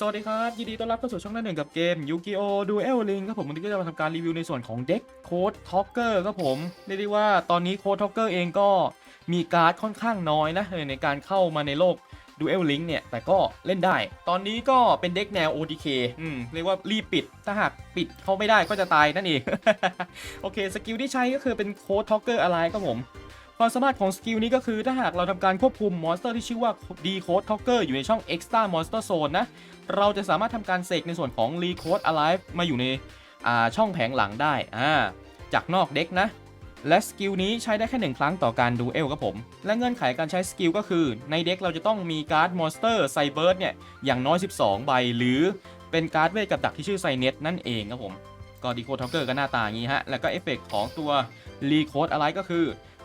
สวัสดีครับ ยินดีต้อนรับเข้าสู่ช่องหน้าหนึ่งกับเกม Yu-Gi-Oh! Duel Link ครับผมวันนี้ก็จะมาทำการรีวิวในส่วนของเด็กโค้ดท็อกเกอร์ครับผมเรียกได้ว่าตอนนี้โค้ดท็อกเกอร์เองก็มีการ์ดค่อนข้างน้อยนะในการเข้ามาในโลก Duel Link เนี่ย แต่ก็เล่นได้ ตอนนี้ก็เป็นเด็กแนว ODK อืม เรียกว่ารีบปิด ถ้าหากปิดเขาไม่ได้ก็จะตายนั่นเอง โอเค สกิลที่ใช้ก็คือเป็นโค้ดท็อกเกอร์อะไรครับผม ความสามารถของสกิลนี้ก็คือถ้าหากเราทำการควบคุมมอนสเตอร์ที่ชื่อว่า D Code Talker อยู่ในช่อง Extra Monster Zone นะ เราจะสามารถทำการเสกในส่วนของ r e Code Alive มาอยู่ในช่องแผงหลังได้อ่าจากนอกเด็กนะและสกิลนี้ใช้ได้แค่หนึ่งครั้งต่อการดูเอลครับผม และเงื่อนไขการใช้สกิลก็คือ ในเด็กเราจะต้องมีการ์ดมอนสเตอร์ไซเบิร์ดเนี่ย อย่างน้อย 12 ใบ หรือเป็นการ์ดเวทกับดักที่ชื่อไซเน็ตนั่นเองครับผม ก็ดีโคดทอกเกอร์ก็หน้าตาอย่างนี้ฮะ แล้วก็เอฟเฟกของตัว r e Code Alive ก็คือ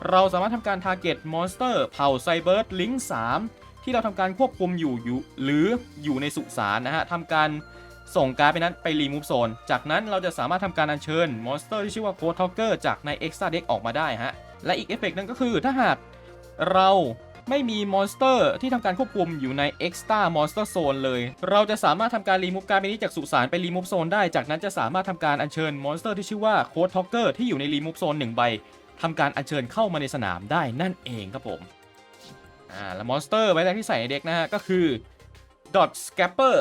เราสามารถทำการ target monster เผ่าไซเบิร์ดลิงก์3ที่เราทำการควบคุมอยู่อยู่ หรืออยู่ในสุสานนะฮะทำการส่งการไปนั้นไปรีมูฟโซน จากนั้นเราจะสามารถทำการอัญเชิญมอนสเตอร์ที่ชื่อว่าโคทอกเกอร์จากใน Extra Deck ออกมาได้ฮะ และอีกเอฟเฟกต์นึงก็คือถ้าหากเราไม่มีมอนสเตอร์ที่ทำการควบคุมอยู่ใน Extra Monster Zone เลย เราจะสามารถทำการรีมูฟการ์ดไปนี้จากสุสานไปรีมูฟโซนได้ จากนั้นจะสามารถทำการอัญเชิญมอนสเตอร์ที่ชื่อว่าโคทอกเกอร์ที่อยู่ในรีมูฟโซนหนึ่งใบ ทำการอัญเชิญเข้ามาในสนามได้นั่นเองครับผมอ่าแล้วมอนสเตอร์ใบแรกที่ใส่ในเด็กนะฮะก็คือ Dot Scapper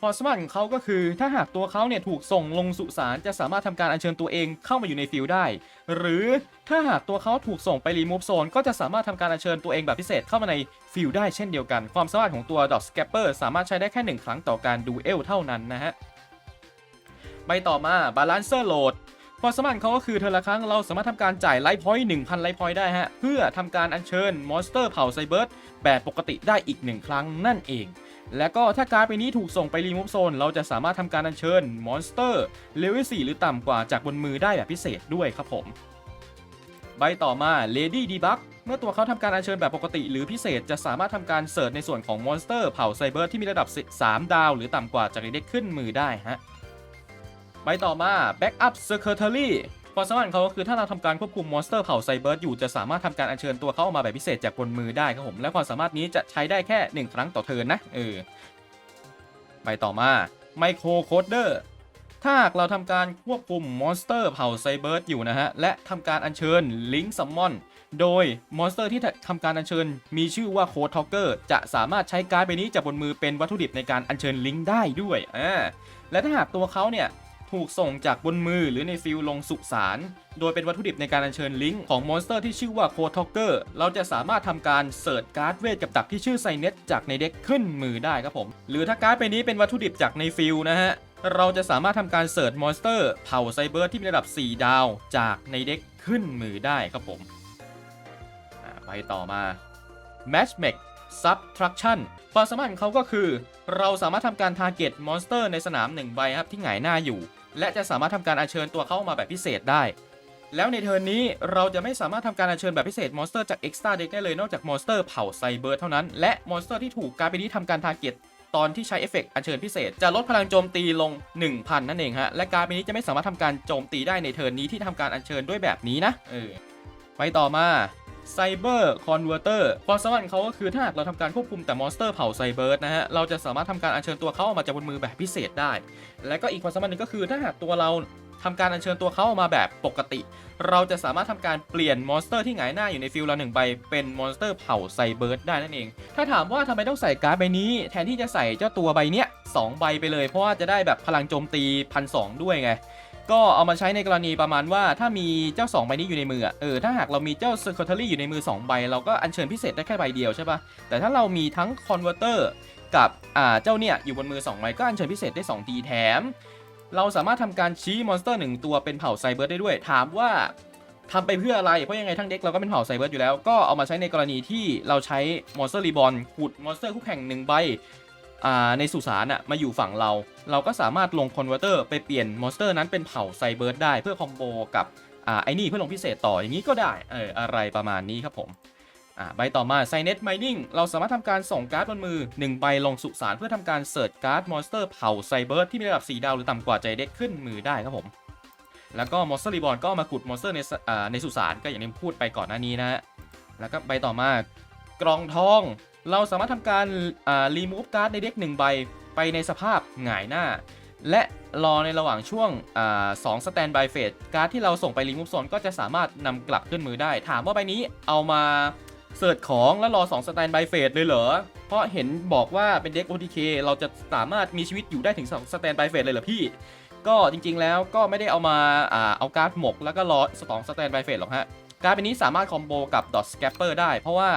ความสามารถของเขาก็คือถ้าหากตัวเขาเนี่ยถูกส่งลงสุสานจะสามารถทำการอัญเชิญตัวเองเข้ามาอยู่ในฟิลด์ได้ หรือถ้าหากตัวเขาถูกส่งไปรีมูฟโซนก็จะสามารถทำการอัญเชิญตัวเองแบบพิเศษเข้ามาในฟิลด์ได้เช่นเดียวกัน ความสามารถของตัว Dot Scapper สามารถใช้ได้แค่หนึ่งครั้งต่อการดูเอลเท่านั้นนะฮะใบต่อมา Balancer Load ความสามารถเขาก็คือเธอละครั้งเราสามารถทำการจ่ายไลฟ์พอยต์1,000ไลฟ์พอยต์ได้ฮะ เพื่อทำการอัญเชิญมอนสเตอร์เผ่าไซเบิร์ดแบบปกติได้อีกหนึ่งครั้งนั่นเอง และก็ถ้าการ์ดใบนี้ถูกส่งไปรีมูฟโซนเราจะสามารถทำการอัญเชิญมอนสเตอร์เลเวล4หรือต่ำกว่าจากบนมือได้แบบพิเศษด้วยครับผม ใบต่อมา Lady Debug เมื่อตัวเขาทำการอัญเชิญแบบปกติหรือพิเศษจะสามารถทำการเสิร์ชในส่วนของมอนสเตอร์เผ่าไซเบิร์ที่มีระดับ 3 ดาว หรือต่ำกว่าจากเด็กขึ้นมือได้ฮะ ใบต่อมา Backup Secretary ความสามารถของเขาก็คือถ้าเราทำการควบคุมมอนสเตอร์เผ่าไซเบิร์ดอยู่จะสามารถทำการอัญเชิญตัวเขาออกมาแบบพิเศษจากบนมือได้ครับผม และความสามารถนี้จะใช้ได้แค่ 1 ครั้งต่อเทินนะเออใบต่อมา Micro Coder ถ้าเราทำการควบคุมมอนสเตอร์เผ่าไซเบิร์ดอยู่นะฮะ และทำการอัญเชิญลิง k ์ซัมมอน โดยมอนสเตอร์ที่ทำการอัญเชิญ มีชื่อว่าโค d ท็อกเกอร์จะสามารถใช้การ์ดใบนี้จากบนมือเป็นวัตถุดิบในการอัญเชิญลิงก์ได้ด้วยอ่าและถ้าหากตัวเขาเนี่ย ถูกส่งจากบนมือหรือในฟิลลงสุสาน โดยเป็นวัตถุดิบในการอัญเชิญลิงก์ของมอนสเตอร์ที่ชื่อว่าโคท็อกเกอร์ เราจะสามารถทำการเสิร์ชการ์ดเวทกับดักที่ชื่อไซเน็ตจากในเด็กขึ้นมือได้ครับผม หรือถ้าการ์ดใบนี้เป็นวัตถุดิบจากในฟิลนะฮะ เราจะสามารถทำการเสิร์ชมอนสเตอร์เผ่าไซเบอร์ที่มีระดับ 4 ดาวจากในเด็กขึ้นมือได้ครับผมไปต่อมา Matchmake Subtraction ความสามารถของเขาก็คือ เราสามารถทำการ target มอนสเตอร์ในสนาม 1 ใบครับที่หงายหน้าอยู่ และจะสามารถทำการอัญเชิญตัวเข้ามาแบบพิเศษได้ แล้วในเทิร์นนี้เราจะไม่สามารถทำการอัญเชิญแบบพิเศษมอนสเตอร์จาก Extra Deck ได้เลยนอกจากมอนสเตอร์เผ่าไซเบิร์เท่านั้น และมอนสเตอร์ที่ถูกการไปนี้ทำการ target ตอนที่ใช้เอฟเฟกต์อัญเชิญพิเศษ จะลดพลังโจมตีลง 1,000 นั่นเองฮะ และการไปนี้จะไม่สามารถทำการโจมตีได้ในเทิร์นนี้ที่ทำการอัญเชิญด้วยแบบนี้นะ เออ ไปต่อมา Cyber Converter ความสามารถของเขาก็คือถ้าหากเราทำการควบคุมแต่มอนสเตอร์เผ่าไซเบิร์นะฮะ เราจะสามารถทำการอัญเชิญตัวเขาออกมาจากบนมือแบบพิเศษได้ และก็อีกความสามารถหนึ่งก็คือถ้าหากตัวเราทำการอัญเชิญตัวเขาออกมาแบบปกติ เราจะสามารถทำการเปลี่ยนมอนสเตอร์ที่หงายหน้าอยู่ในฟิลเราหนึ่งใบเป็นมอนสเตอร์เผ่าไซเบิร์ดได้นั่นเอง ถ้าถามว่าทำไมต้องใส่การ์ดใบนี้ แทนที่จะใส่เจ้าตัวใบเนี้ยสองใบไปเลย เพราะว่าจะได้แบบพลังโจมตีพันสด้วยไง ก็เอามาใช้ในกรณีประมาณว่าถ้ามีเจ้า 2 ใบนี้อยู่ในมือเออถ้าหากเรามีเจ้า Secretary อยู่ในมือ 2 ใบ เราก็อัญเชิญพิเศษได้แค่ใบเดียวใช่ปะแต่ถ้าเรามีทั้ง Converter กับอ่าเจ้าเนี่ยอยู่บนมือ 2 ใบ ก็อัญเชิญพิเศษได้2ทีแถม เราสามารถทำการชี้มอนสเตอร์หนึ่งตัวเป็นเผ่าไซเบิร์ดได้ด้วย ถามว่าทำไปเพื่ออะไร เพราะยังไงทั้งเด็กเราก็เป็นเผ่าไซเบิร์ดอยู่แล้ว ก็เอามาใช้ในกรณีที่เราใช้มอนสเตอร์รีบอลขุดมอนสเตอร์คู่แข่งหนึ่งใบ ในสุสานอะมาอยู่ฝั่งเรา เราก็สามารถลงคอนเวอร์เตอร์ไปเปลี่ยนมอนสเตอร์นั้นเป็นเผ่าไซเบิร์ดได้เพื่อคอมโบกับอ่าไอ้นี่เพื่อลงพิเศษต่ออย่างนี้ก็ได้เอออะไรประมาณนี้ครับผมอ่าใบต่อมา s i n e t Mining เราสามารถทำการส่งการ์ดบนมือ 1 ใบลงสุสานเพื่อทำการเสิร์ชการ์ดมอนสเตอร์เผ่าไซเบิร์ดที่มีระดับ 4 ดาวหรือต่ำกว่าใจเด็กขึ้นมือได้ครับผมแล้วก็มอนสเตอร์รีบอลก็มาขุดมอนสเตอร์ในในสุสานก็อย่างที่พูดไปก่อนหน้านี้นะฮะแล้วก็ใบต่อมากรองทอง เราสามารถทำการรีมูฟการ์ดในเด็กหนึ่งใบไปในสภาพหงายหน้า และรอในระหว่างช่วงอสองสแตนบายเฟสการ์ดที่เราส่งไปรีมูฟโซนก็จะสามารถนำกลับขึ้นมือได้ ถามว่าใบนี้เอามาเสิร์ชของแล้วรอ2สแตนบายเฟสเลยเหรอ เพราะเห็นบอกว่าเป็นเด็ก OTK เราจะสามารถมีชีวิตอยู่ได้ถึง2สแตนบายเฟสเลยเหรอพี่ ก็จริงๆแล้วก็ไม่ได้เอามาอเอาการ์ดหมกแล้วก็รอสองสแตนบายเฟสหรอกฮะ การ์ดใบนี้สามารถคอมโบกับดอทสแกปเปอร์ได้ เพราะว่า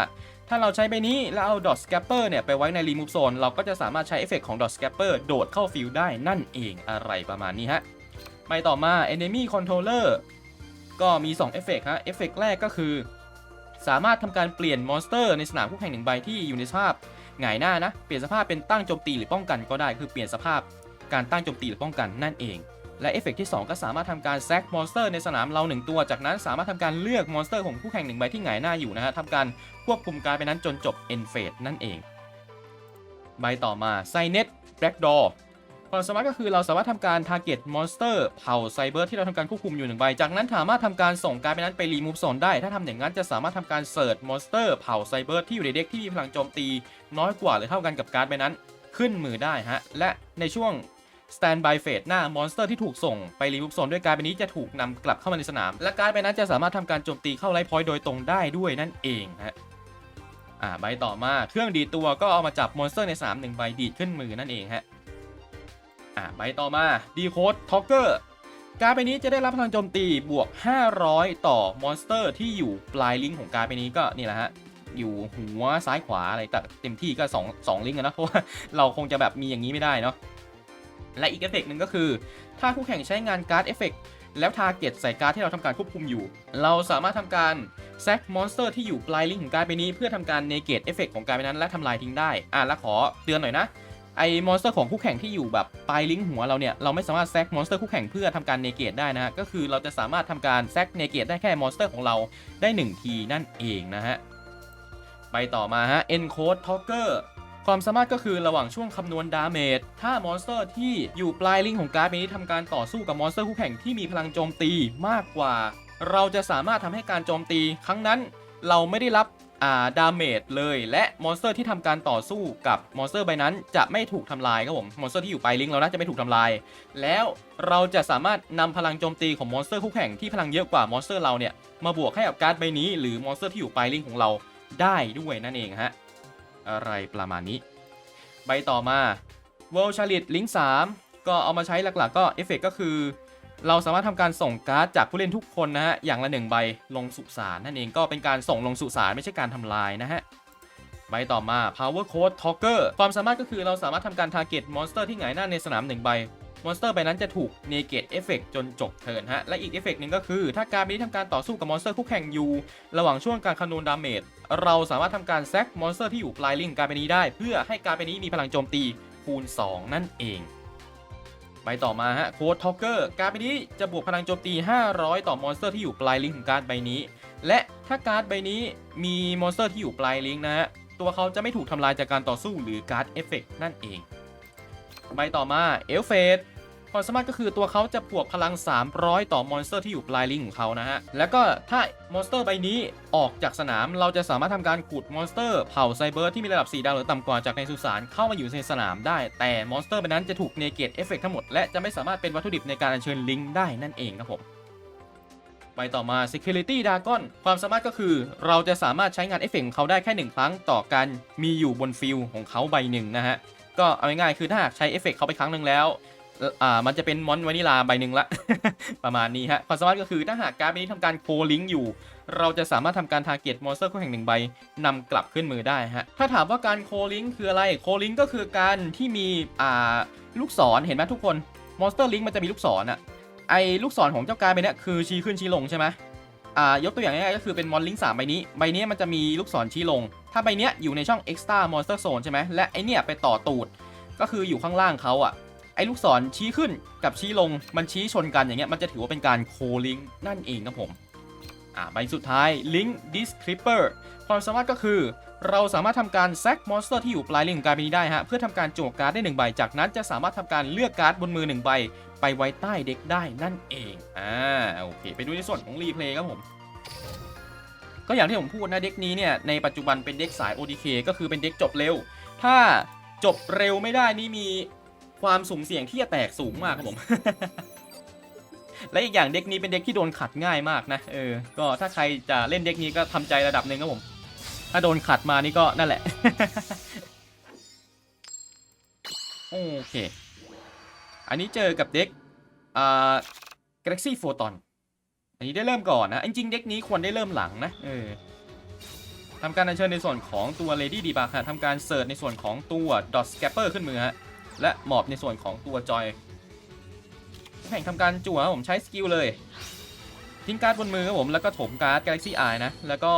ถ้าเราใช้ใบนี้แล้วเอาดอทสแกปเปอร์เนี่ยไปไว้ในรีมูฟโซนเราก็จะสามารถใช้เอฟเฟกของดอทสแกปเปอร์โดดเข้าฟิลได้นั่นเองอะไรประมาณนี้ฮะไปต่อมา Enemy Controller ก็มี2เอฟเฟกฮะเอฟเฟกแรกก็คือ สามารถทำการเปลี่ยนมอนสเตอร์ในสนามคู่แข่งหนึ่งใบที่อยู่ในสภาพหงายหน้านะ เปลี่ยนสภาพเป็นตั้งโจมตีหรือป้องกันก็ได้ คือเปลี่ยนสภาพการตั้งโจมตีหรือป้องกันนั่นเอง และเอฟเฟกที่ 2 ก็สามารถทำการแซกมอนสเตอร์ในสนามเรา 1 ตัว จากนั้นสามารถทำการเลือกมอนสเตอร์ของคู่แข่งหนึ่งใบที่หงายหน้าอยู่นะฮะทำการควบคุมการไปนั้นจนจบ end phase นั่นเอง ใบต่อมาไซเน็ตแบล็กดอร์ความสามารถก็คือเราสามารถทำการ target monster เผ่าไซเบอร์ที่เราทำการควบคุมอยู่หนึ่งใบ จากนั้นสามารถทำการส่งการไปนั้นไปรีมูฟโซนได้ ถ้าทำอย่างนั้นจะสามารถทำการเสิร์ชมอนสเตอร์เผ่าไซเบอร์ที่อยู่ในเด็กที่มีพลังโจมตี น้อยกว่าหรือเท่ากันกับการ์ดใบนั้นขึ้นมือได้ฮะ และในช่วง Standby Phase หน้ามอนสเตอร์ที่ถูกส่งไปรีมูฟโซนด้วยการ์ดใบนี้จะถูกนำกลับเข้ามาในสนาม และการ์ดใบนั้นจะสามารถทำการโจมตีเข้าไลฟ์พอยต์โดยตรงได้ด้วยนั่นเองฮะอ่าใบต่อมาเครื่องดีตัวก็เอามาจับมอนสเตอร์ในสนามหนึ่งใบดีดขึ้นมือนั่นเองฮะอ่าใบต่อมาดีโคดท็อกเกอร์การ์ดใบนี้จะได้รับพลังโจมตีบวก 500 ต่อมอนสเตอร์ที่อยู่ปลายลิงก์ของการ์ดใบนี้ก็นี่แหละฮะอยู่หัวซ้ายขวาอะไรแต่เต็มที่ก็ 2 2 ลิงก์นะเพราะว่าเราคงจะแบบมีอย่างนี้ไม่ได้เนาะ และอีกเอฟเฟกต์หนึ่งก็คือ ถ้าคู่แข่งใช้งานการ์ดเอฟเฟกต์แล้วทาร์เก็ตใส่การ์ดที่เราทำการควบคุมอยู่ เราสามารถทำการแซกมอนสเตอร์ที่อยู่ปลายลิงก์ของการ์ดใบนี้เพื่อทำการเนเกตเอฟเฟกต์ของการ์ดใบนั้นและทำลายทิ้งได้ อะแล้วขอเตือนหน่อยนะไอ้มอนสเตอร์ของคู่แข่งที่อยู่แบบปลายลิงก์หัวเราเนี่ย เราไม่สามารถแซกมอนสเตอร์คู่แข่งเพื่อทำการเนเกตได้นะฮะ ก็คือเราจะสามารถทำการแซกเนเกตได้แค่มอนสเตอร์ของเราได้หนึ่งทีนั่นเองนะฮะ ไปต่อมาฮะ Encode Talker ความสามารถก็คือระหว่างช่วงคำนวณดาเมจ ถ้ามอนสเตอร์ที่อยู่ปลายลิงของการ์ดใบนี้ทำการต่อสู้กับมอนสเตอร์คู่แข่งที่มีพลังโจมตีมากกว่า เราจะสามารถทำให้การโจมตีครั้งนั้น เราไม่ได้รับาดาเมจเลย และมอนสเตอร์ที่ทำการต่อสู้กับมอนสเตอร์ใบนั้น จะไม่ถูกทำลายครับผมมอนสเตอร์ที่อยู่ปลายลิงเรานะจะไม่ถูกทำลาย แล้วเราจะสามารถนำพลังโจมตีของมอนสเตอร์คู่แข่งที่พลังเยอะกว่ามอนสเตอร์เราเนี่ยมาบวกให้กับการ์ดใบนี้ หรือมอนสเตอร์ที่อยู่ปลายลิงของเราได้ด้วยนั่นเองฮะ อะไรประมาณนี้ ใบต่อมา World c h a r i t Link 3 ก็เอามาใช้หลักๆ ก็เอฟเฟกก็คือ เราสามารถทำการส่งการ์ดจากผู้เล่นทุกคนนะฮะ อย่างละหนึ่งใบลงสุสานนั่นเองก็เป็นการส่งลงสุสานไม่ใช่การทำลายนะฮะใบต่อมา Power Code Talker ความสามารถก็คือเราสามารถทำการ target มอนสเตอร์ที่หงายหน้าในสนามหนึ่งใบ มอนสเตอร์ใบนั้นจะถูก negate effect จนจบเทิร์นฮะ และอีกเอฟเฟกหนึ่งก็คือ ถ้าการนี้ทำการต่อสู้กับมอนสเตอร์คู่แข่งอยู่ ระหว่างช่วงการคำนวณดาเมจ เราสามารถทำการแซกมอนสเตอร์ที่อยู่ปลายลิงการไปนี้ได้ เพื่อให้การไปนี้มีพลังโจมตีคูณ 2 นั่นเองไปต่อมาฮะโค้ดท็อกเกอร์การ์ดใบนี้จะบวกพลังโจมตี 500 ต่อมอนสเตอร์ที่อยู่ปลายลิงก์ของการ์ดใบนี้ และถ้าการ์ดใบนี้มีมอนสเตอร์ที่อยู่ปลายลิงก์นะฮะตัวเขาจะไม่ถูกทำลายจากการต่อสู้หรือการ์ดเอฟเฟกนั่นเองใบต่อมาเอลเฟส ความสามารถก็คือตัวเขาจะบวกพลัง 300 ต่อมอนสเตอร์ที่อยู่ปลายลิงของเขานะฮะ แล้วก็ถ้ามอนสเตอร์ใบนี้ออกจากสนามเราจะสามารถทำการขุดมอนสเตอร์เผ่าไซเบอร์ที่มีระดับ 4 ดาวหรือต่ำกว่าจากในสุสานเข้ามาอยู่ในสนามได้ แต่มอนสเตอร์ใบนั้นจะถูกเนเกตเอฟเฟกทั้งหมดและจะไม่สามารถเป็นวัตถุดิบในการอัญเชิญลิงได้นั่นเองครับผมไปต่อมา Security Dragon ความสามารถก็คือ เราจะสามารถใช้งานเอฟเฟกต์ของเขาได้แค่หนึ่งครั้งต่อการมีอยู่บนฟิลของเขาใบหนึ่งนะฮะ ก็เอาง่ายๆคือถ้าหากใช้เอฟเฟกต์เขาไปครั้งหนึ่งแล้ว อ่ามันจะเป็นมอนวานิลาใบหนึ่งละ ประมาณนี้ฮะความสามารถก็คือถ้าหากการ์ดใบนี้ทำการโคลิงอยู่ เราจะสามารถทำการทาร์เก็ตมอนสเตอร์คู่แข่งหนึ่งใบนำกลับขึ้นมือได้ฮะถ้าถามว่าการโคลิงคืออะไรโคลิงก์ก็คือการที่มีอ่าลูกศรเห็นไหมทุกคนมอนสเตอร์ลิงมันจะมีลูกศรอะไอลูกศรของเจ้าการ์ดใบเนี้ยคือชี้ขึ้นชี้ลงใช่ไหมอ่ายกตัวอย่างง่ายๆก็คือเป็นมอนลิงก์3ใบนี้ใบนี้มันจะมีลูกศรชี้ลง ถ้าใบเนี้ยอยู่ในช่อง extra monster zone ใช่ไหมและไอเนี้ยไปต่อตูดก็คืออยู่ข้างล่างเขาอะ ไอ้ลูกศรชี้ขึ้นกับชี้ลงมันชี้ชนกันอย่างเงี้ยมันจะถือว่าเป็นการโคลิงนั่นเองครับผมอ่าใบสุดท้าย Link Disclipper ความสามารถก็คือ เราสามารถทำการแซกมอนสเตอร์ที่อยู่ปลายลิงก์ของการ์ดนี้ได้ฮะเพื่อทำการโจวการ์ดได้หนึ่งใบจากนั้นจะสามารถทำการเลือกการ์ดบนมือหนึ่งใบไปไว้ใต้เด็กได้นั่นเองอ่าโอเคไปดูในส่วนของรีเพลย์ครับผมก็อย่างที่ผมพูดนะเด็กนี้เนี่ยในปัจจุบันเป็นเด็กสาย ODK ก็คือเป็นเด็กจบเร็ว ถ้าจบเร็วไม่ได้นี่มี ความสุ่มเสี่ยงที่จะแตกสูงมากครับผม และอีกอย่างเด็กนี้เป็นเด็กที่โดนขัดง่ายมากนะ เออ ก็ถ้าใครจะเล่นเด็กนี้ก็ทำใจระดับหนึ่งครับผม ถ้าโดนขัดมานี่ก็นั่นแหละ โอเค อันนี้เจอกับเด็กอ่า Galaxy Photon อันนี้ได้เริ่มก่อนนะ จริงๆเด็กนี้ควรได้เริ่มหลังนะ เออทำการอัญเชิญในส่วนของตัว Lady d e b u g ฮะทำการเสิร์ชในส่วนของตัว Dot Scapper ขึ้นมือฮะ และหมอบในส่วนของตัวจอยแข่งทำการจั่วผมใช้สกิลเลย ทิ้งการ์ดบนมือครับผมแล้วก็ถมการ์ด Galaxy Eye นะ แล้วก็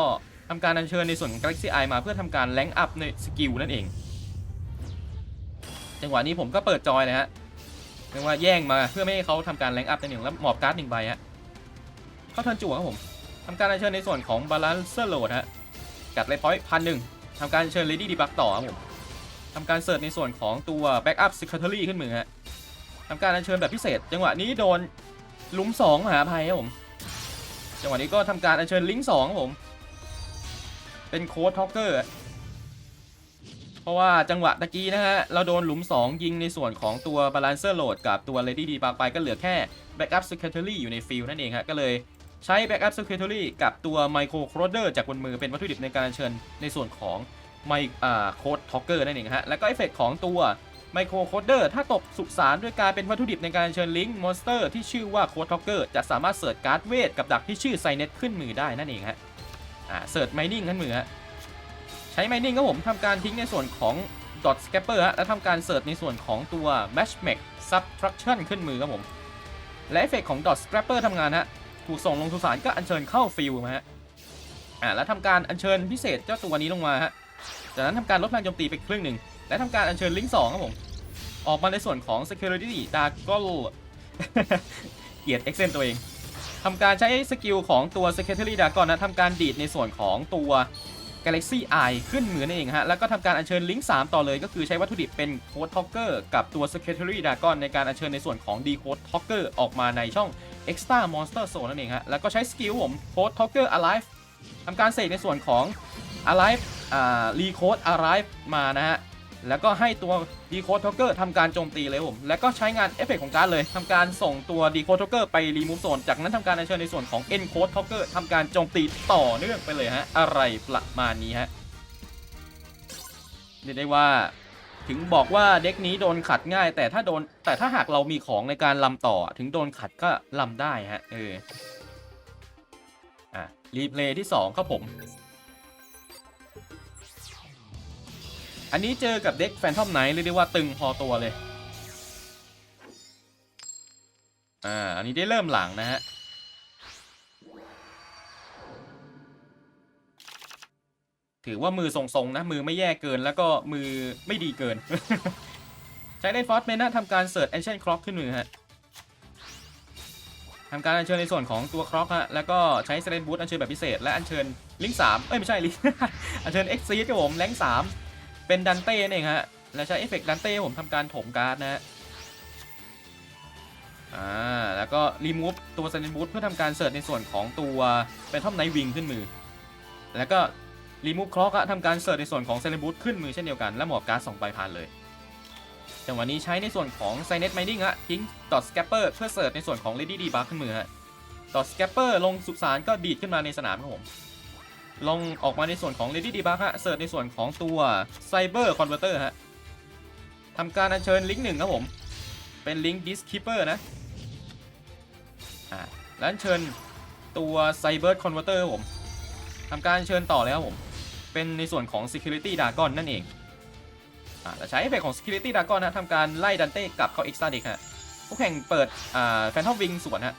ทำการอัญเชิญในส่วนของ Galaxy Eye มาเพื่อทำการแลงอัพในสกิลนั่นเอง จังหวะนี้ผมก็เปิดจอยเลยฮะเรียกว่าแย่งมาเพื่อไม่ให้เขาทำการแลงอัพในหนึ่งแล้วหมอบการ์ดหนึ่งใบฮะเข้าเทิร์นจั่วครับผมทำการอัญเชิญในส่วนของ Balancer Load ฮะกัดเล y พอยต์พันหนึ่งทำการเชิญ Lady Debug ต่อครับผม ทำการเสิร์ชในส่วนของตัว Backup Secretary ขึ้นมือฮะทำการอัญเชิญแบบพิเศษ จังหวะนี้โดนหลุม2มหาภัยครับผม จังหวะนี้ก็ทำการอัญเชิญลิงก์2ครับผม เป็นโค้ดท็อกเกอร์ เพราะว่าจังหวะตะกี้นะฮะ เราโดนหลุม 2 ยิงในส่วนของตัว Balancer Load กับตัว Lady Debug ไปก็เหลือแค่ Backup Secretary อยู่ในฟิลนั่นเองฮะ ก็เลยใช้ Backup Secretary กับตัว Micro Crowder จากบนมือเป็นวัตถุดิบในการอัญเชิญในส่วนของ ไมอ่าโคดท็อกเกอร์นั่นเองฮะ แล้วก็เอฟเฟกของตัวไมโครโคดเดอร์ถ้าตบสุสานด้วยการเป็นวัตถุดิบในการเชิญลิงก์มอนสเตอร์ที่ชื่อว่าโคดท็อกเกอร์จะสามารถเสิร์ชการ์ดเวทกับดักที่ชื่อไซเน็ตขึ้นมือได้นั่นเองฮะ อ่าเสิร์ชไมนิ่งขึ้นมือฮะ ใช้ไมนิ่งก็ผมทำการทิ้งในส่วนของ dot scapper ฮะ แล้วทำการเสิร์ชในส่วนของตัว matchmake subtraction ขึ้นมือครับผม และเอฟเฟกของ dot scrapper ทำงานฮะ ถูกส่งลงสุสานก็อัญเชิญเข้าฟิลมาฮะ อ่าแล้วทำการอัญเชิญพิเศษเจ้าตัวนี้ลงมาฮะ จากนั้นทำการลดพลังโจมตีไปครึ่งหนึ่ง และทำการอัญเชิญลิงก์สองครับผม ออกมาในส่วนของ Security d a r g o l เกลียด e x เซนตัวเองทำการใช้สกิลของตัว Secretary d a r g o n นะทำการดีดในส่วนของตัว Galaxy Eye ขึ้นมือนั่นเองฮะ แล้วก็ทำการอัญเชิญลิงก์3ต่อเลย ก็คือใช้วัตถุดิบเป็น Code Talker กับตัว Secretary d a r g o n ในการอัญเชิญในส่วนของ Decode Talker ออกมาในช่อง Extra Monster Zone นั่นเองฮะ แล้วก็ใช้สกิลผม Code Talker Alive ทำการเสกในส่วนของ Alive อ่า Recode Alive มานะฮะ แล้วก็ให้ตัว Decode Talker ทำการโจมตีเลยผม แล้วก็ใช้งานเอฟเฟกต์ของการเลยทำการส่งตัว Decode Talker ไป Remove Zone จากนั้นทำการอัญเชิญในส่วนของ Encode Talker ทำการโจมตีต่อเนื่องไปเลยฮะ อะไรประมาณนี้ฮะเรียกได้ว่าถึงบอกว่าเด็กนี้โดนขัดง่าย แต่ถ้าโดนแต่ถ้าหากเรามีของในการลำต่อ ถึงโดนขัดก็ลำได้ฮะเออ รีเพลย์ที่ 2 ครับผม อันนี้เจอกับเด็กแฟนทอมไนท์เรียกได้ว่าตึงพอตัวเลย อ่า อันนี้ได้เริ่มหลังนะฮะ ถือว่ามือทรงๆนะ มือไม่แย่เกินแล้วก็มือไม่ดีเกิน ใช้เล่นฟอสเมนนะทำการเสิร์ชแอนเชนคล็อกขึ้นมือฮะ ทำการอัญเชิญในส่วนของตัวคล็อกฮะแล้วก็ใช้เซเลนบูทอัญเชิญแบบพิเศษและอัญเชิญลิงสามเอ้ยไม่ใช่ลิงอัญเชิญเอ็กซีครับผมแรงสามเป็นดันเต้นั่นเองฮะและใช้เอฟเฟกต์ดันเต้ผมทำการถมการ์ดนะฮะอ่าแล้วก็รีมูฟตัวเซเลนบูทเพื่อทำการเสิร์ชในส่วนของตัวเป็นท่อมไนท์วิงขึ้นมือ แล้วก็รีมูฟคล็อกทำการเสิร์ชในส่วนของเซเลนบูทขึ้นมือเช่นเดียวกันและหมอบการ์ดสองใบผ่านเลย จังหวะนี้ใช้ในส่วนของไซเน็ตไมนิ่งฮะทิ้งดอทสแกปเปอร์เพื่อเสิร์ชในส่วนของ Lady d e b u g ขึ้นมือฮะดอทสแกปเปอร์ลงสุสานก็ดีดขึ้นมาในสนามครับผมลงออกมาในส่วนของ Lady d e b u g ฮะเสิร์ชในส่วนของตัว Cyber Converter ฮะทำการอัญเชิญลิงก์หนึ่งครับผม เป็นลิงก์ Disk Keeper นะอ่าแล้วอัญเชิญตัว Cyber Converter ครับผมทำการเชิญต่อเลยครับผม เป็นในส่วนของ Security Dragon นั่นเอง อ่าแล้วใช้เอฟเฟกของ Security Dragon นะทำการไล่ดันเต้กลับเข้า Extra Deck ฮะผู้แข่งเปิดอ่า Phantom Wing สวนฮะ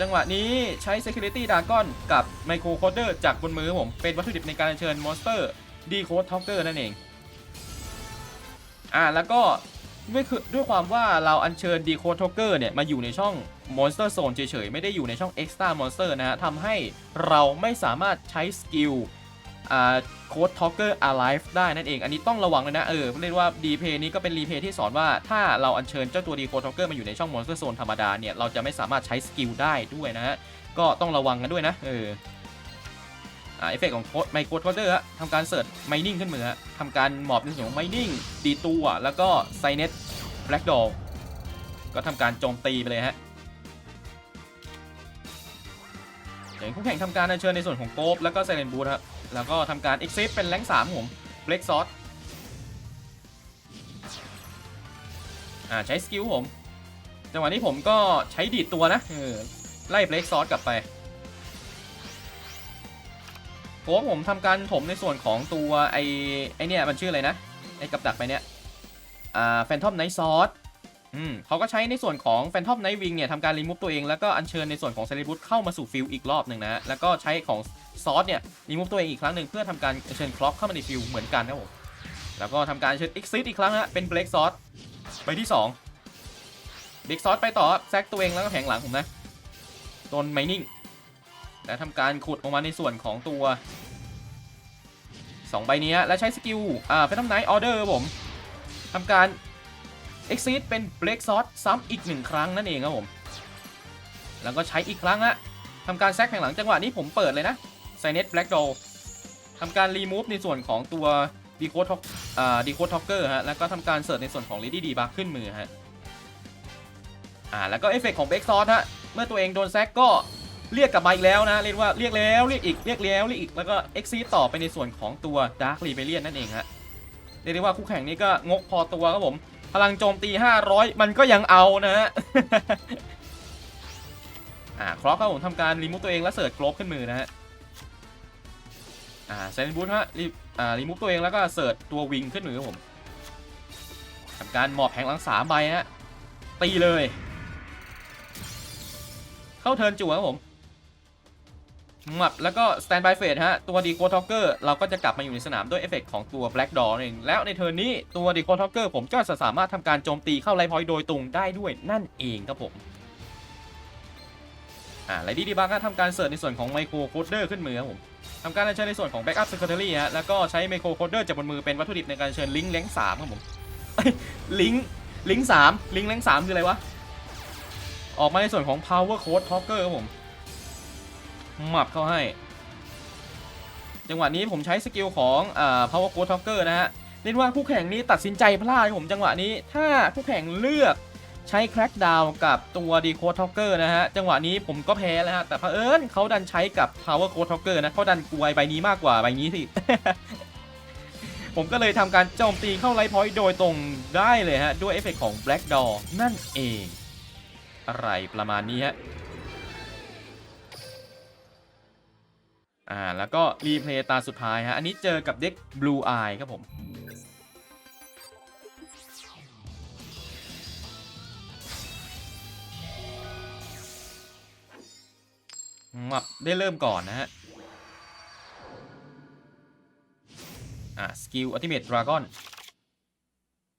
จังหวะนี้ใช้ Security Dragon กับ Micro Coder จากบนมือผม เป็นวัตถุดิบในการอัญเชิญ Monster Decode Talker นั่นเอง อ่าแล้วก็ด้วยคือด้วยความว่าเราอัญเชิญ Decode Talker เนี่ย มาอยู่ในช่อง Monster Zone เฉยๆ ไม่ได้อยู่ในช่อง Extra Monster นะฮะทำให้เราไม่สามารถใช้สกิล โค้ดท็อกเกอร์ alive ได้นั่นเอง อันนี้ต้องระวังเลยนะ เออเรียกว่าดีเพย์นี้ก็เป็นรีเพย์ที่สอนว่าถ้าเราอัญเชิญเจ้าตัวดีโคดท็อกเกอร์มาอยู่ในช่องมอนสเตอร์โซนธรรมดาเนี่ย เราจะไม่สามารถใช้สกิลได้ด้วยนะฮะ ก็ต้องระวังกันด้วยนะ เอออ่าเอฟเฟกต์ของโค้ดไมโครโทเดอร์ทำการเสิร์ชไมนิ่งขึ้นมือฮะทำการหมอบในส่วนของไมนิ่งดีตัวแล้วก็ไซเน็ตแบล็กดอลก็ทำการโจมตีไปเลยฮะอย่างคู่แข่งทำการอัญเชิญในส่วนของโกบแล้วก็ไซเลนบูทครับ แล้วก็ทำการ e x ก t เป็นแรงสามผมเบรกซอสอ่าใช้สกิลผมจังหวะนี้ผมก็ใช้ดีดตัวนะออไล่เบรกซอสกลับไปโค้ผมทำการถมในส่วนของตัวไอไอเนี่ยมันชื่ออะไรนะ ไอกับดักไปเนี่ยอ่าแฟนทอมไนท์ซอส อืมเขาก็ใช้ในส่วนของแฟนทอมไนท์วิงเนี่ยทำการรีมูฟตัวเองแล้วก็อัญเชิญในส่วนของเซเลบุตเข้ามาสู่ฟิลอีกรอบหนึ่งนะแล้วก็ใช้ของซอสเนี่ยรีมูฟตัวเองอีกครั้งหนึ่งเพื่อทำการเชิญคล็อกเข้ามาในฟิลเหมือนกันนะผมแล้วก็ทำการเชิญอีกซิตอีกครั้งนะฮะเป็นเบรกซอสไปที่สองบิ๊กซอสไปต่อแซกตัวเองแล้วก็แผงหลังผมนะโดนไมนิ่งและทำการขุดออกมาในส่วนของตัว2ใบนี้และใช้สกิลอ่าเป็นทำไนท์ออเดอร์ผมทำการ Exceed เป็นเบรกซอสซ้ำอีกหนึ่งครั้งนั่นเองครับผม แล้วก็ใช้อีกครั้งฮะทำการแซกแผงหลังจังหวะนี้ผมเปิดเลยนะไซเน็ตแบล็กโดทำการรีมูฟในส่วนของตัวดีโคท็อกอ่าดีโคท็อกเกอร์ฮะ แล้วก็ทำการเสิร์ชในส่วนของ Lady d e b u g ขึ้นมือฮะ อ่า แล้วก็เอฟเฟกต์ของเบรกซอสฮะ เมื่อตัวเองโดนแซกก็เรียกกลับมาอีกแล้วนะ เรียกว่าเรียกแล้วเรียกอีกเรียกแล้วเรียกอีก แล้วก็เอ็กซีต่อไปในส่วนของตัวดาร์ครีเบเลียนนั่นเองฮะ เรียกได้ว่าคู่แข่งนี้ก็งกพอตัวครับผม พลังโจมตี 500 มันก็ยังเอานะฮะอ่าครอสครับผมทำการรีมูฟตัวเองแล้วเสิร์ชกรอบขึ้นมือนะฮะอ่าเซนบูทฮะรีอ่ารีมูฟตัวเองแล้วก็เสิร์ชตัววิงขึ้นมือครับผมทำการหมอบแผงหลังสามใบฮะตีเลย เข้าเทิร์นจั่วครับผม มับแล้วก็สแตนบายเฟสฮะ ตัวดีโคท็อกเกอร์เราก็จะกลับมาอยู่ในสนามด้วยเอฟเฟกของตัว Black Door นั่นเองแล้วในเทิร์นนี้ตัวดีโคท็อกเกอร์ผมก็จะสามารถทำการโจมตีเข้าไลฟ์พอยต์โดยตรงได้ด้วยนั่นเองครับผมอ่าไลดี้ดีบังก็ทำการเสิร์ชในส่วนของไมโครโคดเดอร์ขึ้นมือครับผมทำการอัญเชิญในส่วนของ Backup Secretary ฮะแล้วก็ใช้ไมโครโคดเดอร์จากบนมือเป็นวัตถุดิบในการเชิญลิงก์แรงสามครับผมลิงก์ลิงก์สามลิงก์แรงสามคืออะไรวะออกมาในส่วนของ power code talker ครับผม หมับเข้าให้ จังหวะนี้ผมใช้สกิลของอ่า power code talker นะฮะเรียกว่าคู่แข่งนี้ตัดสินใจพลาดครับผมจังหวะนี้ ถ้าคู่แข่งเลือกใช้ crackdown กับตัว decode talker นะฮะ จังหวะนี้ผมก็แพ้แล้วฮะ แต่เผอิญเขาดันใช้กับ power code talker นะเขาดันกลัวใบนี้มากกว่าใบนี้สิผมก็เลยทำการโจมตีเข้าไลท์พอยต์โดยตรงได้เลยฮะ ด้วยเอฟเฟกต์ของ Black Door นั่นเอง อะไรประมาณนี้ฮะ อ่าแล้วก็รีเพลย์ตาสุดท้ายฮะ อันนี้เจอกับเด็ก Blue Eye ครับผม มับได้เริ่มก่อนนะฮะ อ่าสกิลอัลติเม e ดราก้อน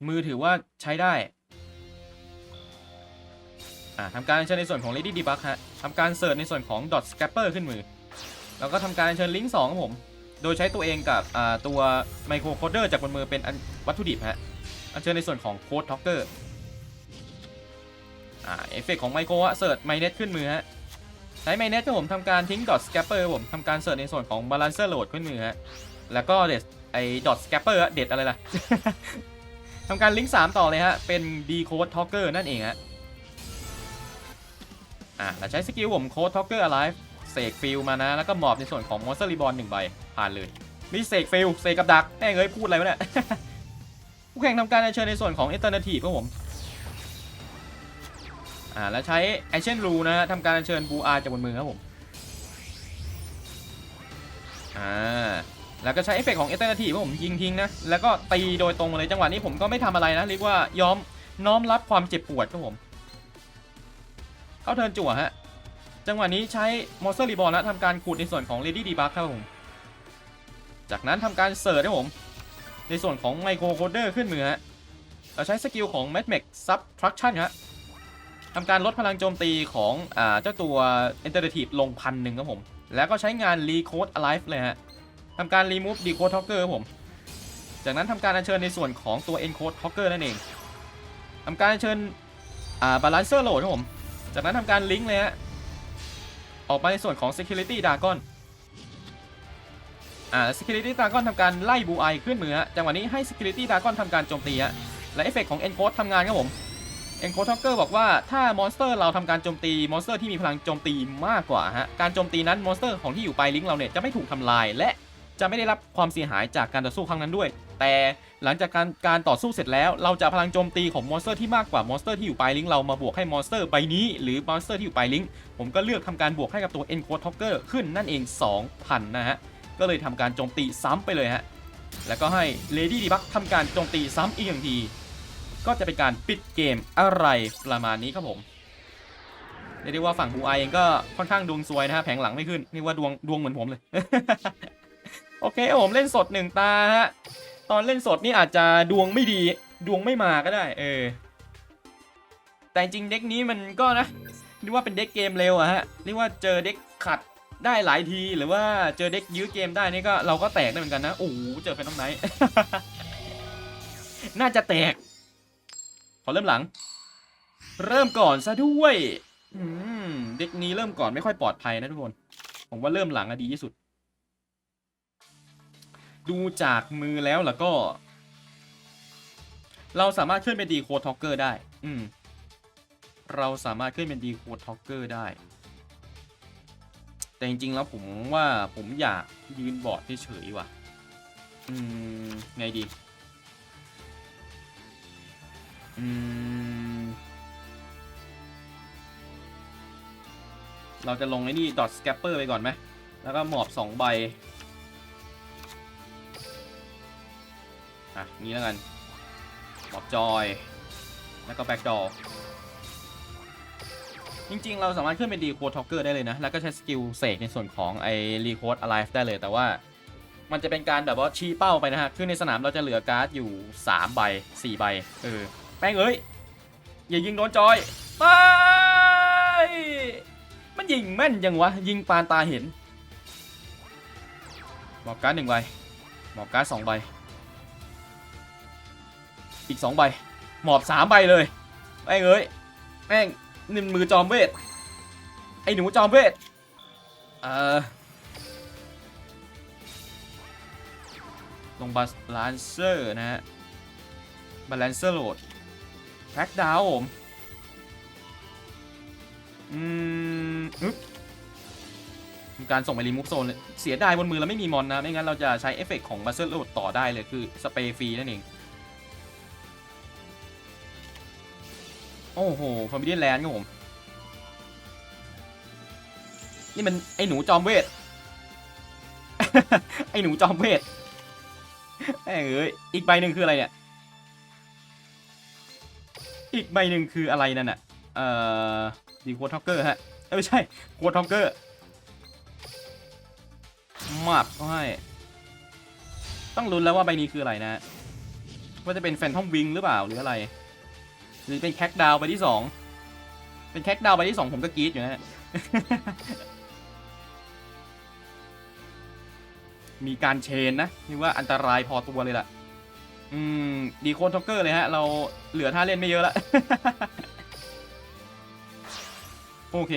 มือถือว่าใช้ได้ อ่าทำการเชิญในส่วนของ Lady Debug ฮะทำการเสิร์ชในส่วนของ Dot Scrapper ขึ้นมือ แล้วก็ทำการเชิญลิงก์2ครับผม โดยใช้ตัวเองกับตัว Micro Coder จากบนมือเป็นวัตถุดิบฮะ อัญเชิญในส่วนของ Code Talker อ่าเอฟเฟกของ Micro ฮะเสิร์ช Mainnet ขึ้นมือฮะ ใช้ Mainnet ครับผมทำการทิ้ง Dot Scrapper ครับผมทำการเสิร์ชในส่วนของ Balancer Load ขึ้นมือฮะ แล้วก็เด็ดไอ้ Dot Scrapper อะเด็ดอะไรล่ะทำการลิงก์3ต่อเลยฮะ เป็น Decode Talker นั่นเองฮะ อะแล้วใช้สกิลผมโค้ดท็อกเกอร์อะไร เสกฟิลมานะ แล้วก็หมอบในส่วนของมอนสเตอร์รีบอลหนึ่งใบ ผ่านเลย มีเสกฟิลเสกกับดักแม่งเอ้ยพูดอะไรวะเนี่ย ผู้แข่งทำการเชิญในส่วนของเอเตอร์นทีครับผม อ่าแล้วใช้ไอเชนรูนะทำการเชิญบูอาจากบนมือครับผม อ่าแล้วก็ใช้เอฟเฟกของเอเตอร์นทีครับผมยิงทิ้งนะ แล้วก็ตีโดยตรงเลยจังหวะนี้ผมก็ไม่ทำอะไรนะเรียกว่ายอมน้อมรับความเจ็บปวดครับผม เข้าเทิร์นจั่วฮะ จังหวะนี้ใช้มอสเตอร์รีบอลแล้วทำการขุดในส่วนของ Lady d e b u g ครับผม จากนั้นทำการเสิร์ชครับผม ในส่วนของไมโครโคเดอร์ขึ้นมือฮะเราใช้สกิลของ m a t m a x Subtraction ครับทำการลดพลังโจมตีของอ่าเจ้าตัว e n t e r a t i v e ลงพันหนึ่งครับผม แล้วก็ใช้งาน Recode Alive เลยฮะทำการ Remove Decode Talker ครับผม จากนั้นทำการอัญเชิญในส่วนของตัว Encode Talker นั่นเองทำการอัญเชิญอ่า Balancer Load ครับผม จากนั้นทำการลิงก์เลยฮะ ออกมาในส่วนของ Security Dragon อ่า Security Dragon ทำการไล่บูไอขึ้นมือจังหวะนี้ให้ Security Dragon ทำการโจมตีฮะและเอฟเฟกของ Encode ทำงานครับผม Encode Talker บอกว่าถ้ามอนสเตอร์เราทำการโจมตีมอนสเตอร์ที่มีพลังโจมตีมากกว่าฮะการโจมตีนั้นมอนสเตอร์ของที่อยู่ปลายลิงก์เราเนี่ยจะไม่ถูกทำลายและจะไม่ได้รับความเสียหายจากการต่อสู้ครั้งนั้นด้วย แต่หลังจากการการต่อสู้เสร็จแล้วเราจะพลังโจมตีของมอนสเตอร์ที่มากกว่ามอนสเตอร์ที่อยู่ปลายลิงก์เรามาบวกให้มอนสเตอร์ใบนี้หรือมอนสเตอร์ที่อยู่ปลายลิงก์ผมก็เลือกทำการบวกให้กับตัว Encode Talker ขึ้นนั่นเอง 2,000 นะฮะ ก็เลยทำการโจมตีซ้ำไปเลยฮะ แล้วก็ให้ Lady d e b u g ทำการโจมตีซ้ำอีกหนึ่งที ก็จะเป็นการปิดเกมอะไรประมาณนี้ครับผมเรียกได้ว่าฝั่งบูไอเองก็ค่อนข้างดวงซวยนะฮะแผงหลังไม่ขึ้นนี่ว่าดวงดวงเหมือนผมเลย โอเคผมเล่นสดหนึ่งตาฮะ ตอนเล่นสดนี่อาจจะดวงไม่ดีดวงไม่มาก็ได้ เออ แต่จริงเด็กนี้มันก็นะเรียกว่าเป็นเด็กเกมเร็วอะฮะเรียกว่าเจอเด็กขัดได้หลายทีหรือว่าเจอเด็กยื้อเกมได้นี่ก็เราก็แตกได้เหมือนกันนะโอ้โหเจอแฟนน้องไนท์น่าจะแตก ขอเริ่มหลัง เริ่มก่อนซะด้วยเด็กนี้เริ่มก่อนไม่ค่อยปลอดภัยนะทุกคน ผมว่าเริ่มหลังอะดีที่สุด ดูจากมือแล้วแล้วก็ เราสามารถขึ้นเป็นดีโคท็อกเกอร์ได้ อืม เราสามารถขึ้นเป็นดีโคท็อกเกอร์ได้ แต่จริงๆแล้วผมว่าผมอยากยืนบอร์ดเฉยๆว่ะ อืม ไงดี อืม เราจะลงไอ้นี่ดอทสแคปเปอร์ไปก่อนไหม แล้วก็หมอบสองใบ อะนี้แล้วกันหมอบจอย แล้วก็แบ็กดอร์จริงๆ เราสามารถขึ้นเป็นดีโค d ท็อกเกอร์ได้เลยนะ แล้วก็ใช้สกิลเสกในส่วนของไอ้รีโคดอะไลฟ์ได้เลย แต่ว่ามันจะเป็นการแบบว่าชี้เป้าไปนะฮะ คือในสนามเราจะเหลือการ์ดอยู่ 3 ใบ 4 ใบ เออ แป้งเอ้ย อย่ายิงโดนจอยไปมันยิงแม่นยังวะ ยิงปานตาเห็น หมอบการ์ดหนึ่งใบ หมอบการ์ดสองใบ อีกสองใบหมอบสามใบเลยแป้งเอ้ยแป้งนินมือจอมเวทไอ้หนูจอมเวทเออลงบาลานเซอร์นะฮะบาลานเซอร์โหลดแพ็กดาวผมอืมอึ๊บการส่งไปรีมูฟโซนเลยเสียดายบนมือเราไม่มีมอนนะ ไม่งั้นเราจะใช้เอฟเฟกของบาลเซอร์โหลดต่อได้เลยคือ สเปรย์ฟรีนั่นเอง โอ้โหฟอร์มิเดียนแลนด์ครับผม นี่มันไอหนูจอมเวท ไอหนูจอมเวทแม่งเอ้ย อีกใบหนึ่งคืออะไรเนี่ย อีกใบหนึ่งคืออะไรนั่นน่ะ เอ่อดีโคท็อกเกอร์ฮะเอ้ยไม่ใช่โคท็อกเกอร์มับก็ให้ ต้องลุ้นแล้วว่าใบนี้คืออะไรนะว่าจะเป็นแฟนทอมวิงหรือเปล่าหรืออะไร หรือเป็นแคคดาวไปที่สองเป็นแคคดาวไปที่สองผมก็กรี๊ดอยู่นะมีการเชนนะนี่ว่าอันตรายพอตัวเลยล่ะ อืม ดีโคนท็อกเกอร์เลยฮะ เราเหลือท่าเล่นไม่เยอะละโอเค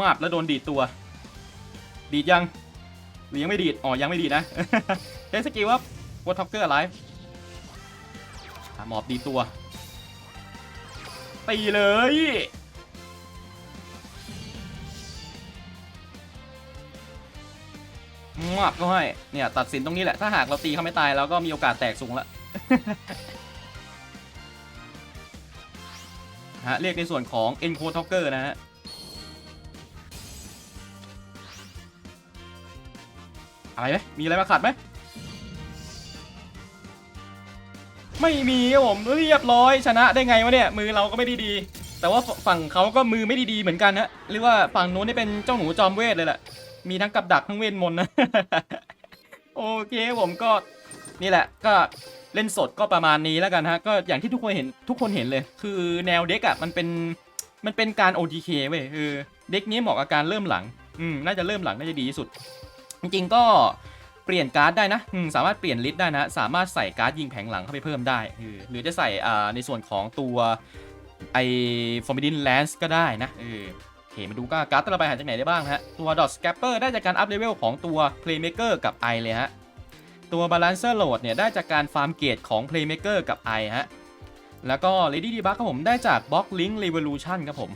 มาบแล้วโดนดีดตัว ดีดยังหรือยังไม่ดีด อ๋อ ยังไม่ดีดนะใช้สกิลว่า โคท็อกเกอร์ไลฟ์หมอบดีตัวตีเลย มับก็ให้ เนี่ยตัดสินตรงนี้แหละ ถ้าหากเราตีเขาไม่ตายเราก็มีโอกาสแตกสูงละฮะเรียกในส่วนของ e n c o t a l k e r นะฮะอะไรไหมมีอะไรมาขัดไหม ไม่มีครับผมเรียบร้อยชนะได้ไงวะเนี่ยมือเราก็ไม่ได้ดี แต่ว่าฝั่งเขาก็มือไม่ด้ดีเหมือนกันนะเรียกว่าฝั่งโน้นนี่เป็นเจ้าหนูจอมเวทเลยแหละมีทั้งกับดักทั้งเวทมนต์นะโอเคผมก็นี่แหละก็เล่นสดก็ประมาณนี้แล้วกันฮะก็อย่างที่ทุกคนเห็นทุกคนเห็นเลย คือแนวเด็กอะ่ะมันเป็นมันเป็นการ OTK เว้ยคือเด็กนี้เหมาะกับการเริ่มหลังอืมน่าจะเริ่มหลังน่าจะดีที่สุด จริงๆก็ เปลี่ยนการ์ดได้นะสามารถเปลี่ยนลิสต์ได้นะ สามารถใส่การ์ดยิงแผงหลังเข้าไปเพิ่มได้ หรือจะใส่ในส่วนของตัวไอฟอร์มิดินแลนส์ก็ได้นะเออเคมาดูก็การ์ดแต่ละใบหาจากไหนได้บ้างฮะ ตัว Dot Scapper ได้จากการอัพเลเวลของตัว Playmaker กับ I เลยฮะ ตัว Balancer Load เนี่ยได้จากการฟาร์มเกตของ Playmaker กับ I ฮะ แล้วก็ Lady Debug ครับผมได้จาก Block Link Revolution ครับผม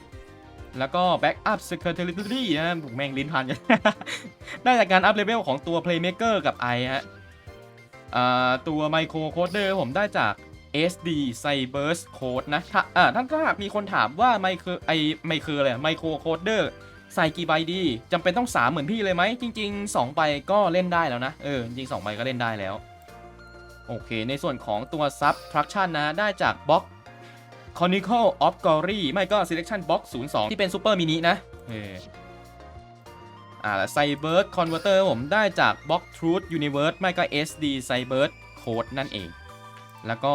แล้วก็ Backup Secretary นะฮะผมแม่งลิ้นพันกันได้จากการอัพเลเวลของตัว Playmaker กับ I ฮะอ่าตัว Micro Coder ผมได้จาก SD Cyburst Code นะถ้าอ่าท่านก็มีคนถามว่าไมคือไอไมคือะไรไมโครโคดเดอร์ใส่กี่ใบดีจำเป็นต้อง 3 เหมือนพี่เลยไหม จริง ๆ 2 ใบก็เล่นได้แล้วนะ เออ จริง 2 ใบก็เล่นได้แล้ว โอเค ในส่วนของตัว Subtraction นะ ได้จากบล็อก Chronicle of Glory ไม่ก็ Selection Box 02 ที่เป็น Super Mini นะเอออ่าแล้ว Cyburst Converter ผมได้จาก Box Truth Universe ไม่ก็ SD Cyburst Code นั่นเอง แล้วก็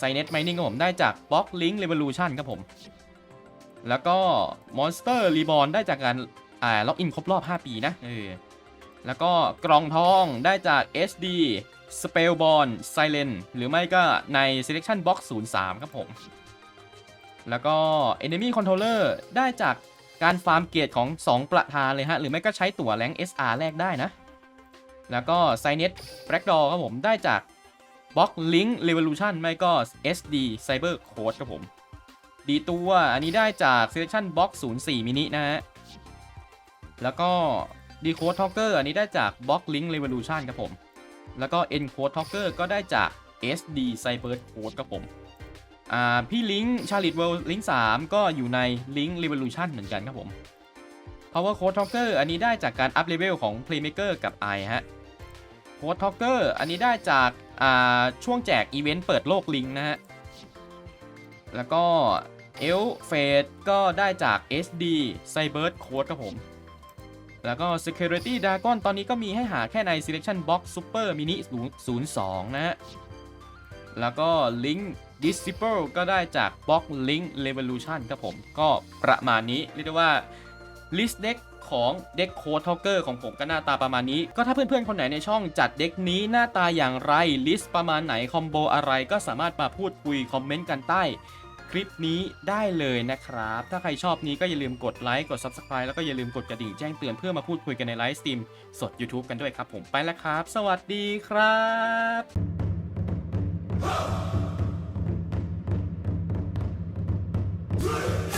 s i n e t Mining ครับผมได้จาก Block Link Revolution ครับผม แล้วก็ Monster Reborn ได้จากการอ่าล็อกอินครบรอบ 5 ปีนะเออแล้วก็กล่องทองได้จาก SD Spellborn Silent หรือไม่ก็ใน Selection Box 03 ครับผม แล้วก็ Enemy Controller ได้จากการฟาร์มเกียรติของ 2 ประธานเลยฮะ หรือไม่ก็ใช้ตั๋วแรง SR แลกได้นะ แล้วก็ s i n e t Blackdoor ครับผมได้จากบล็อกลิงก์ Revolution ไม่ก็ SD Cyber Code ครับผม ดีตัวอันนี้ได้จาก Selection Box 04มินินะฮะ แล้วก็ Decode Talker อันนี้ได้จาก Block Link Revolution ครับผม แล้วก็ Encode Talker ก็ได้จาก SD Cyber Code ครับผม พี่ลิงก์ Charlotte World ลิงก์3ก็อยู่ใน Link Revolution เหมือนกันครับผม Power Code Talker อันนี้ได้จากการอัพเลเวลของ Playmaker กับ I ฮะโค้ดท็อกเกอร์อันนี้ได้จากาช่วงแจกอีเวนต์เปิดโลกลิงนะฮะ แล้วก็เอลเฟดก็ได้จาก SD Cyber Code ครับผม แล้วก็ Security Dragon ตอนนี้ก็มีให้หาแค่ใน Selection Box Super Mini 02 นะฮะ แล้วก็ Link Disciple ก็ได้จาก Box Link Revolution ครับผม ก็ประมาณนี้เรียกได้ว่า List Deck ของเด็กโค้ดทอเกอร์ของผมก็หน้าตาประมาณนี้ ก็ถ้าเพื่อนๆ คนไหนในช่องจัดเด็กนี้หน้าตาอย่างไร ลิสต์ประมาณไหน คอมโบอะไรก็สามารถมาพูดคุย คอมเมนต์กันใต้คลิปนี้ได้เลยนะครับ ถ้าใครชอบนี้ก็อย่าลืมกดไลค์ กด Subscribe แล้วก็อย่าลืมกดกระดิ่งแจ้งเตือนเพื่อมาพูดคุยกันในไลฟ์สตรีมสด YouTube กันด้วยครับผมไปแล้วครับ สวัสดีครับ Blue.